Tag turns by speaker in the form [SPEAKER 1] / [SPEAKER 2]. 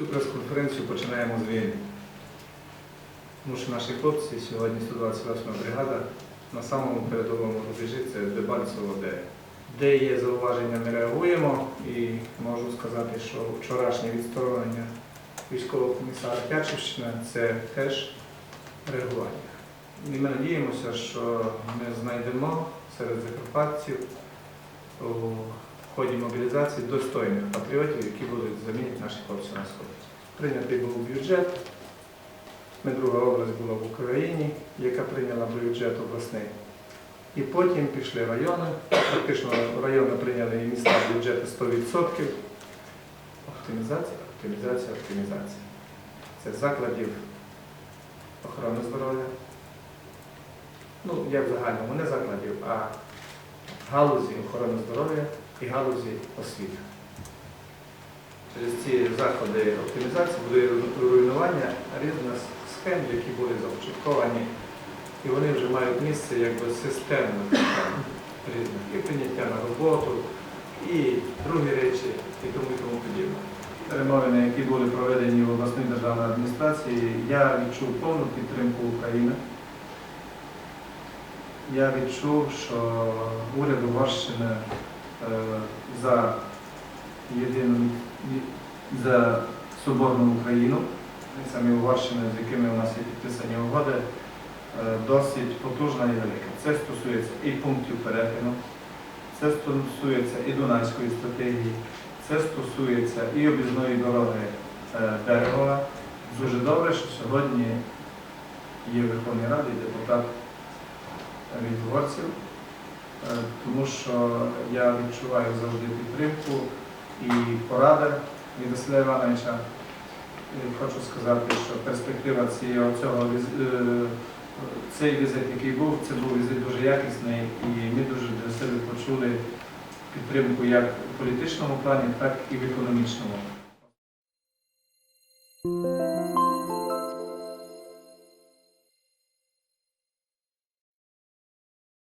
[SPEAKER 1] Цю прес-конференцію починаємо з війни. Тому що наші хлопці сьогодні 128 бригада на самому передовому рубежі це Дебальцево, де, де є зауваження, ми реагуємо. І можу сказати, що вчорашнє відсторонення військового комісара Тячівщини це теж реагування. І ми надіємося, що ми знайдемо серед закарпатців у ході мобілізації достойних патріотів, які будуть замінити наші хлопці на сході. Прийнятий був бюджет. Ми друга область була в Україні, яка прийняла бюджет обласний. І потім пішли райони. Практично райони прийняли і міста бюджети 100%. Оптимізація, оптимізація, оптимізація. Це закладів охорони здоров'я. Ну, як в загальному, не закладів, а галузі охорони здоров'я і галузі освіти. Через ці заходи оптимізації буде руйнування різних схем, які були започатковані, і вони вже мають місце якби системно різних і прийняття на роботу, і другі речі, і тому і тому подібне. Перемовини, які були проведені в обласній державній адміністрації, я відчув повну підтримку України. Я відчув, що уряд Угорщини за єдину за Соборну Україну, самі Угорщини, з якими у нас є підписані угоди, е, досить потужна і велика. Це стосується і пунктів перетину, це стосується і Дунайської стратегії, це стосується і об'їзної дороги е, Берегова. Дуже добре, що сьогодні є Верховній Раді депутат від угорців, е, тому що я відчуваю завжди підтримку і поради від Василя Івановича. Хочу сказати, що перспектива цього, цього е, цей візит, який був, це був візит дуже якісний, і ми дуже для себе почули підтримку як в політичному плані, так і в економічному.